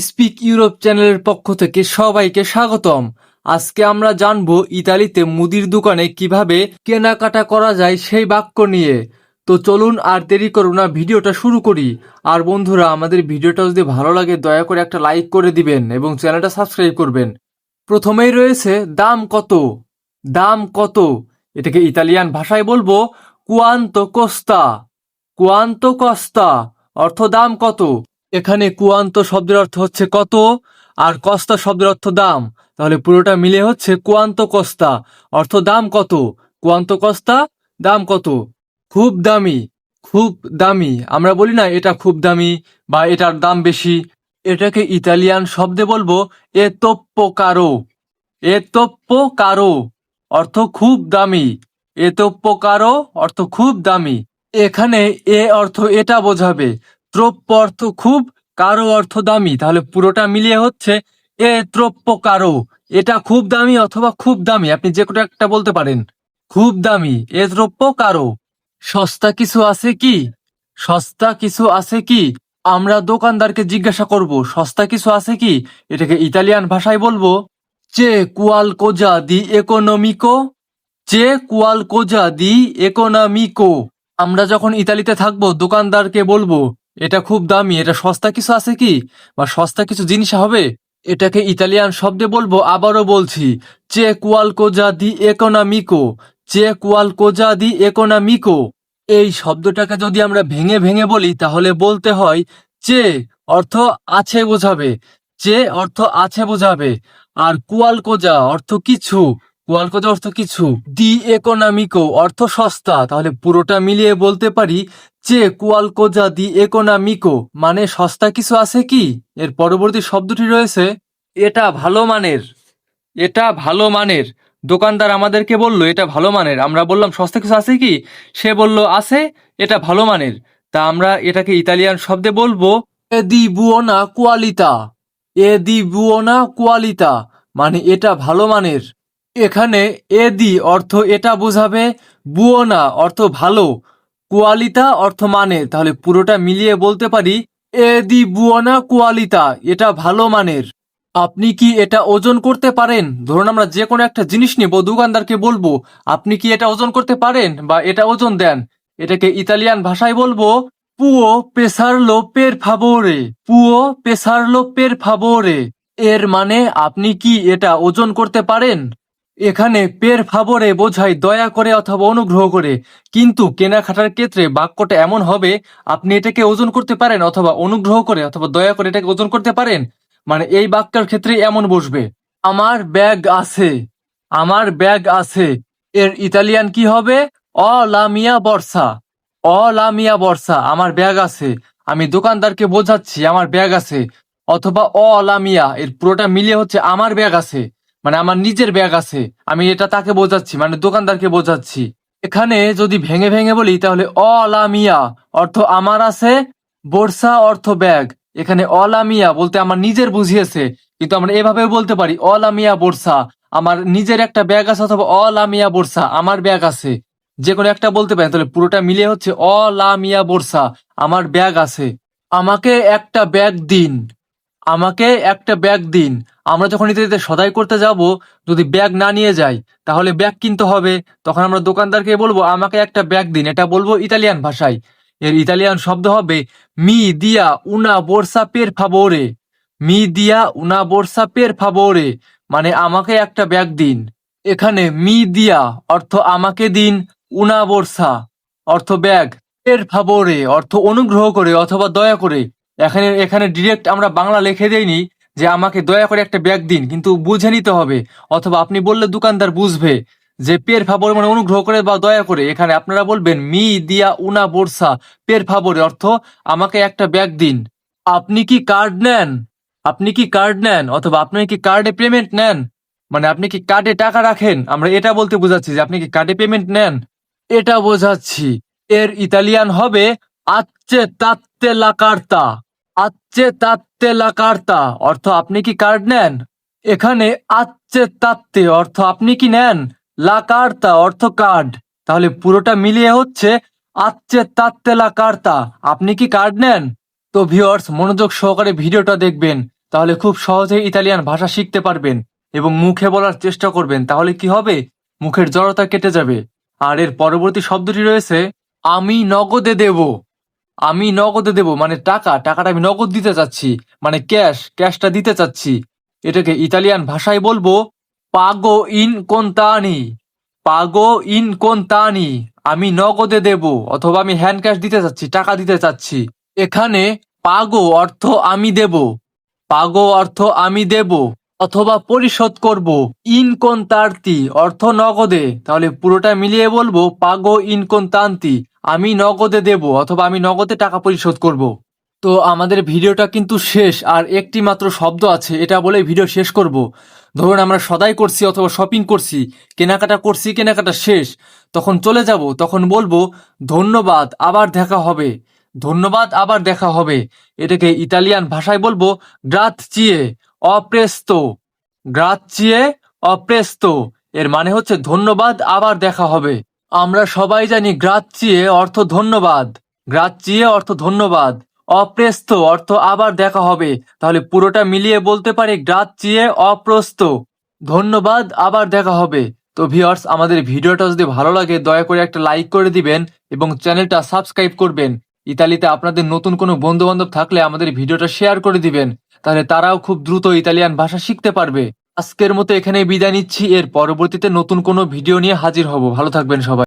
Speak Europe চ্যানেলের পক্ষ থেকে সবাইকে স্বাগতম। আজকে আমরা জানব ইতালিতে মুদির দোকানে কীভাবে কেনাকাটা করা যায় সেই বাক্য নিয়ে। তো চলুন আর দেরি করুন না, ভিডিওটা শুরু করি। আর বন্ধুরা, আমাদের ভিডিওটা যদি ভালো লাগে, দয়া করে একটা লাইক করে দিবেন এবং চ্যানেলটা সাবস্ক্রাইব করবেন। প্রথমেই রয়েছে, দাম কত? দাম কত? এটাকে ইতালিয়ান ভাষায় বলব, কুয়ান্তো কোস্তা কুয়ান্তো কস্তা অর্থ দাম কত? এখানে কুয়ান্ত শব্দের অর্থ হচ্ছে কত, আর কস্তা শব্দের অর্থ দাম। তাহলে পুরোটা মিলে হচ্ছে কুয়ান্ত কস্তা। অর্থ দাম কত? কুয়ান্ত কস্তা, দাম কত? খুব দামি খুব দামি। আমরা বলি না এটা খুব দামি বা এটার দাম বেশি। এটাকে ইতালিয়ান শব্দে বলব এ তোপ্প কারও এ তোপ্প কারও অর্থ খুব দামি। এ তোপ্প কারও অর্থ খুব দামি। এখানে এ অর্থ এটা বোঝাবে। ত্রপ্য অর্থ খুব কারও অর্থ দামি। তাহলে পুরোটা মিলিয়ে হচ্ছে এ ত্রপ্য কারও। এটা খুব দামি অথবা খুব দামি, আপনি যে কোনো একটা বলতে পারেন। খুব দামি, এ দ্রব্য কারও। সস্তা কিছু আছে কি? সস্তা কিছু আছে কি? আমরা দোকানদারকে জিজ্ঞাসা করব, সস্তা কিছু আছে কি? এটাকে ইতালিয়ান ভাষায় বলব, চে কুয়াল কোজা দি একোনমিকো চে কুয়াল কোজা দি একোনমিকো আমরা যখন ইতালিতে থাকব, দোকানদারকে বলব এটা খুব দামি, এটা সস্তা কিছু আছে কি? বা সস্তা কিছু জিনিস হবে? এটাকে ইতালিয়ান শব্দে বলব, আবারও বলছি চে কুয়াল কোজা দি একোনামিকো চে কুয়াল কোজা দি একোনামিকো এই শব্দটাকে যদি আমরা ভেঙে ভেঙে বলি, তাহলে বলতে হয় চে অর্থ আছে বোঝাবে চে অর্থ আছে বোঝাবে, আর কুয়াল কোজা অর্থ কিছু। কুয়াল অর্থ কিছু। দি একোনামিকো, অর্থ সস্তা। তাহলে পুরোটা মিলিয়ে বলতে পারি, চে কুয়াল কোজা দি একোনামিকো। মানে সস্তা কিছু আছে কি? এর পরবর্তী শব্দটি রয়েছে, এটা ভালো মানের। এটা ভালো মানের। দোকানদার আমাদেরকে বলল, এটা ভালো মানের। আমরা বললাম, সস্তা কিছু আছে কি? সে বলল, আছে, এটা ভালো মানের। তা আমরা এটাকে ইতালিয়ান শব্দে বলব, এ দি বুওনা কোয়ালিতা। এ দি বুওনা কোয়ালিতা। মানে এটা ভালো মানের। এখানে এ দি অর্থ এটা বোঝাবে বুওনা অর্থ ভালো। কোয়ালিতা অর্থ মানে তাহলে পুরোটা মিলিয়ে বলতে পারি এ দি বুয়ানা কোয়ালিতা, এটা ভালো মানের। আপনি কি এটা ওজন করতে পারেন? ধরুন আমরা যে কোনো একটা জিনিস নিব দোকানদারকে বলব, আপনি কি এটা ওজন করতে পারেন বা এটা ওজন দেন? এটাকে ইতালিয়ান ভাষায় বলব পুও পেসারলো পের ফাবোরে পুও পেসারলো পের ফাবোরে। এর মানে আপনি কি এটা ওজন করতে পারেন? এখানে পের ফাবরে বোঝায় দয়া করে অথবা অনুগ্রহ করে। কিন্তু কেনাকাটার ক্ষেত্রে বাক্যটা এমন হবে, আপনি এটাকে ওজন করতে পারেন অথবা অনুগ্রহ করে অথবা দয়া করে এটাকে ওজন করতে পারেন। মানে এই বাক্যের ক্ষেত্রে এমন বসবে, আমার ব্যাগ আছে, আমার ব্যাগ আছে, এর ইতালিয়ান কি হবে? অলামিয়া বর্ষা অলামিয়া বর্ষা, আমার ব্যাগ আছে, আমি দোকানদারকে বোঝাচ্ছি, আমার ব্যাগ আছে। অথবা অলামিয়া এর পুরোটা মিলিয়ে হচ্ছে, আমার ব্যাগ আছে। মানে আমার নিজের ব্যাগ আছে, আমি এটা তাকে বোঝাচ্ছি মানে দোকানদারকে বোঝাচ্ছি। এখানে যদি ভেঙে ভেঙে বলি, তাহলে অলামিয়া অর্থ আমার আছে বর্ষা অর্থ ব্যাগ। এখানে অলামিয়া বলতে আমার নিজের বুঝিয়েছে, কিন্তু আমরা এভাবে বলতে পারি, অলামিয়া বর্ষা আমার নিজের একটা ব্যাগ আছে অথবা অলামিয়া বর্ষা আমার ব্যাগ আছে। যে কোনো একটা বলতে পারেন, তাহলে পুরোটা মিলে হচ্ছে অলামিয়া বর্ষা আমার ব্যাগ আছে। আমাকে একটা ব্যাগ দিন। আমাকে একটা ব্যাগ দিন। আমরা যখন ইত্যাদিতে সদাই করতে যাব, যদি ব্যাগ না নিয়ে যাই, তাহলে ব্যাগ কিনতে হবে। তখন আমরা দোকানদারকে বলব, আমাকে একটা ব্যাগ দিন। এটা বলব ইতালিয়ান ভাষায়। এর ইতালিয়ান শব্দ হবে মি দিয়া উনা বোরসা পের ফাবোরে মি দিয়া উনা বোরসা পের ফাবোরে মানে আমাকে একটা ব্যাগ দিন। এখানে মি দিয়া অর্থ আমাকে দিন উনা বোরসা অর্থ ব্যাগ। পের ফাবোরে অর্থ অনুগ্রহ করে অথবা দয়া করে। এখানে এখানে ডিরেক্ট আমরা বাংলা লিখে দেইনি যে আমাকে দয়া করে একটা ব্যাগ দিন, কিন্তু বুঝে নিতে হবে। অথবা আপনি বললে দোকানদার বুঝবে যে পের ফাবর মানে অনুগ্রহ করে বা দয়া করে। এখানে আপনারা বলবেন, মি দিয়া উনা বোরসা, পের ফাবরে অর্থ আমাকে একটা ব্যাগ দিন। আপনি কি কার্ড নেন? আপনি কি কার্ড নেন? অথবা আপনি কি কার্ডে পেমেন্ট নেন? মানে আপনি কি কার্ডে টাকা রাখেন? আমরা এটা বলতে বোঝাচ্ছি যে আপনি কি কার্ডে পেমেন্ট নেন? এটা বোঝাচ্ছি। এর ইতালিয়ান হবে, আচ্চে তাত্তে লা কার্তা। আচ্চে তাত্তে লা কার্তা। অর্থ আপনি কি কার্ড নেন? এখানে আচ্চে তাত্তে অর্থ আপনি কি নেন? লা কার্তা অর্থ কার্ড। তাহলে পুরোটা মিলিয়ে হচ্ছে আচ্চে তাত্তে লা কার্তা। আপনি কি কার্ড নেন? তো ভিউয়ার্স, মনোযোগ সহকারে ভিডিওটা দেখবেন। তাহলে খুব সহজে ইতালিয়ান ভাষা শিখতে পারবেন এবং মুখে বলার চেষ্টা করবেন। তাহলে কি হবে? মুখের জড়তা কেটে যাবে। আর এর পরবর্তী শব্দটি রয়েছে, আমি নগদে দেব। আমি নগদে দেব মানে টাকা, টাকাটা আমি নগদ দিতে চাচ্ছি মানে ক্যাশ, ক্যাশটা দিতে চাচ্ছি। এটাকে ইতালিয়ান ভাষায় বলব পাগো ইন কোনতানি, পাগো ইন কোনতানি, আমি নগদে দেব, অথবা আমি হ্যান্ড ক্যাশ দিতে চাচ্ছি, টাকা দিতে চাচ্ছি। এখানে পাগো অর্থ আমি দেব, পাগো অর্থ আমি দেব। অথবা পরিশোধ করব। ইন কোন তার্তি, অর্থ নগদে। তাহলে পুরোটা মিলিয়ে বলব, পাগো ইন কোন তান্তি। আমি নগদে দেব, অথবা আমি নগদে টাকা পরিশোধ করব। তো আমাদের ভিডিওটা কিন্তু শেষ, আর একটি মাত্র শব্দ আছে, এটা বলে ভিডিও শেষ করব। ধরুন আমরা সদাই করছি অথবা শপিং করছি, কেনাকাটা করছি, কেনাকাটা শেষ, তখন চলে যাব, তখন বলব, ধন্যবাদ, আবার দেখা হবে। ধন্যবাদ, আবার দেখা হবে। এটাকে ইতালিয়ান ভাষায় বলব গ্রাত চিয়ে অপ্রেস্তো। গ্রাচিয়ে অপ্রেস্তো। এর মানে হচ্ছে ধন্যবাদ, আবার দেখা হবে। আমরা সবাই জানি গ্রাচিয়ে অর্থ ধন্যবাদ। গ্রাচিয়ে অর্থ ধন্যবাদ। অপ্রেস্ত অর্থ আবার দেখা হবে। তাহলে পুরোটা মিলিয়ে বলতে পারি গ্রাচিয়ে অপ্রস্ত। ধন্যবাদ, আবার দেখা হবে। তো ভিউয়ার্স আমাদের ভিডিওটা যদি ভালো লাগে, দয়া করে একটা লাইক করে দিবেন এবং চ্যানেলটা সাবস্ক্রাইব করবেন। ইতালিতে আপনাদের নতুন কোনো বন্ধু বান্ধব থাকলে আমাদের ভিডিওটা শেয়ার করে দিবেন। তাহলে তারাও খুব দ্রুত ইতালিয়ান ভাষা শিখতে পারবে। আজকের মতো এখানে বিদায় নিচ্ছি। এর পরবর্তীতে নতুন কোনো ভিডিও নিয়ে হাজির হব। ভালো থাকবেন সবাই।